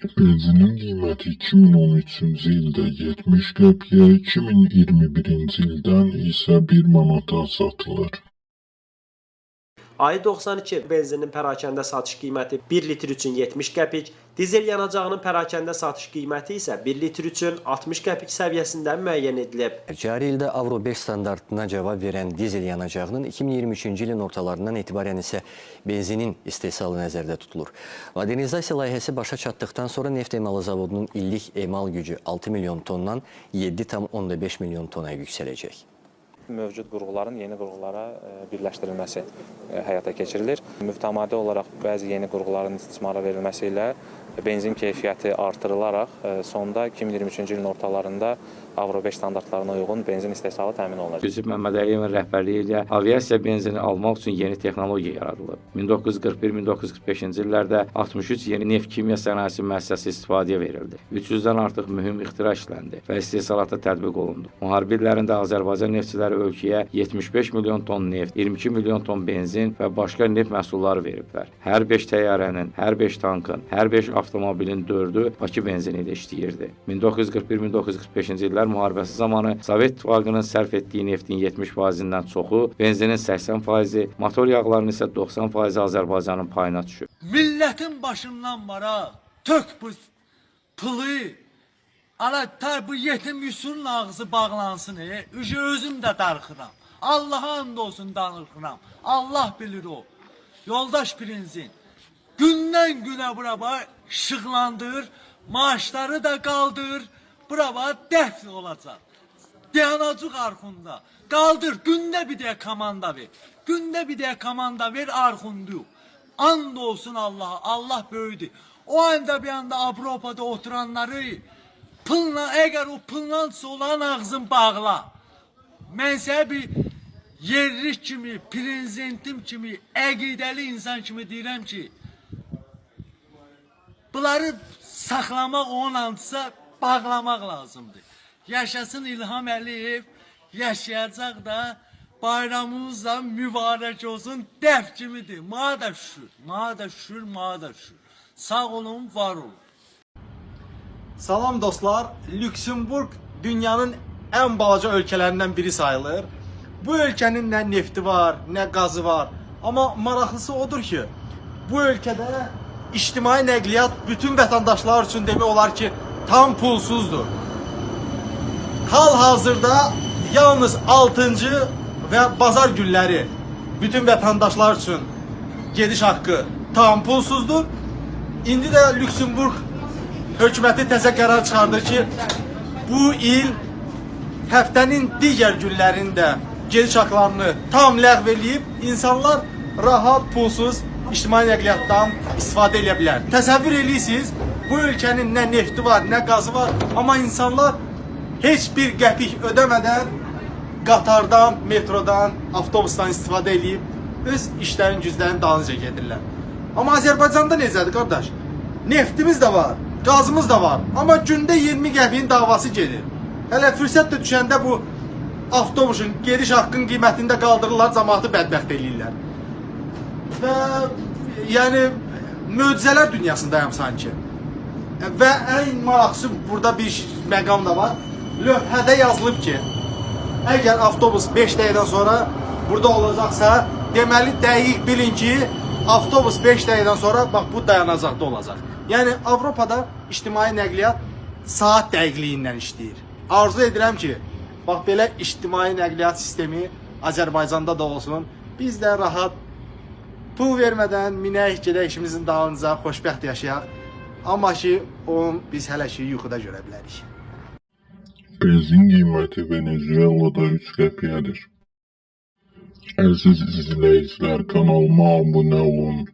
Benzinin qiyməti 2013-cü ildə 70 qəpiyə, 2021-ci ildən isə 1 manata satılır. Ayı 92 benzinin pərakəndə satış qiyməti 1 litr üçün 70 qəpik, dizel yanacağının pərakəndə satış qiyməti isə 1 litr üçün 60 qəpik səviyyəsində müəyyən edilib. Cari ildə Avro 5 standartına cavab verən dizel yanacağının 2023-cü ilin ortalarından etibarən isə benzinin istehsalı nəzərdə tutulur. Modernizasiya layihəsi başa çatdıqdan sonra neft emalı zavodunun illik emal gücü 6 milyon tondan 7,5 milyon tona yüksələcək. Mövcud qurğuların yeni qurğulara e, birləşdirilməsi e, həyata keçirilir. Mütəmadi olaraq bəzi yeni qurğuların istismara verilməsi ilə benzin keyfiyyəti artırılaraq e, sonda 2023-cü ilin ortalarında Avro 5 standartlarına uyğun benzin istehsalı təmin olunacaq. Yusif Məmmədəliyevin rəhbərliyi ilə aviasiya benzini almaq üçün yeni texnologiya yaradılıb. 1941-1945-ci illərdə 63 yeni neft kimya sənayesi müəssisəsi istifadəyə verildi. 300-dən artıq mühüm ixtira işləndi və istehsalata tətbiq olundu. Müharibə illərində Azərbaycan neftçiləri ölkəyə 75 milyon ton neft, 22 milyon ton benzin və başqa neft məhsulları veriblər. Hər 5 təyyarənin, hər 5 tankın, hər 5 avtomobilin 4-ü Bakı benzini ilə işləyirdi. 1941-1945-ci illər müharibəsi zamanı Sovet İttifaqının sərf etdiyi neftin 70%-dən çoxu, benzinin 80%, motor yağlarının isə 90%-i Azərbaycanın payına düşüb. Milletin başından bara tök bu pılı. Ala tar bu yetim Yusuf'un ağzı bağlansın. E. Üce özüm de darıxıram. Allah'a and olsun darıxıram. Allah bilir o. Yoldaş prinsin. Gündən günə buraba işıqlandır. Maaşları da qaldır. Buraba dəfn olacaq. Dayanacaq arxunda. Qaldır. Gündə bir də komanda ver. Gündə bir də komanda ver arxundu. And olsun Allah'a. Allah böyüdür. O anda bir anda Avropada oturanları pılla eğer o pıllansa olan ağzın bağla. Mən sənə bir yerli kimi, prezidentim kimi, əqidəli insan kimi deyirəm ki, bunları saxlamaq onun antısa bağlamaq lazımdır. Yaşasın İlham Əliyev, yaşayacaq da bayramımız da mübarək olsun dəf kimidir. Mana da şükür, mana da şükür, mana da şükür. Sağ olun, var olun. Salam dostlar, Lüksemburg dünyanın ən balaca ölkələrindən biri sayılır. Bu ölkənin nə nefti var, nə qazı var. Amma maraqlısı odur ki, bu ölkədə ictimai nəqliyyat bütün vətəndaşlar üçün demək olar ki, tam pulsuzdur. Hal-hazırda yalnız 6-cı və bazar günləri bütün vətəndaşlar üçün gediş haqqı tam pulsuzdur. İndi də Lüksemburg hökuməti təzə qərar çıxardı ki, bu il həftənin digər günlərində gediş haqqlarını tam ləğv eləyib insanlar rahat, pulsuz ictimai nəqliyyatdan istifadə edə bilər. Təsəvvür eləyirsiniz, bu ölkənin nə nefti var, nə qazı var, amma insanlar heç bir qəpik ödəmədən qatardan, metrodan, avtobusdan istifadə eləyib öz işlərin, güclərin dalınca gedirlər. Amma Azərbaycanda necədir qardaş? Neftimiz də var, qazımız da var, amma gündə 20 qəpiyin davası gedir. Hələ fürsət də düşəndə bu avtobusun gediş haqqının qiymətində qaldırırlar, cəmaatı bədbəxt eləyirlər. Və yəni möcüzələr dünyasındayam sanki. Və ən maraqlısı burada bir məqam da var. Lövhədə yazılıb ki, əgər avtobus 5 dəqiqədən sonra burada olacaqsa, deməli dəqiq bilin ki, avtobus 5 dəqiqədən sonra bax bu dayanacaqda olacaq. Yəni Avropada ictimai nəqliyyat saat dəqiqliyindən işləyir. Arzu edirəm ki, bax belə ictimai nəqliyyat sistemi Azərbaycanda da olsun. Biz də rahat pul vermədən minək gedək işimizin dalınca xoşbəxt yaşayaq. Amma ki, onu biz hələ ki yuxuda görə bilərik. Benzin qiyməti Venezuelada 3 qəpiyədir. Əziz izləyicilər, kanalıma abunə olun.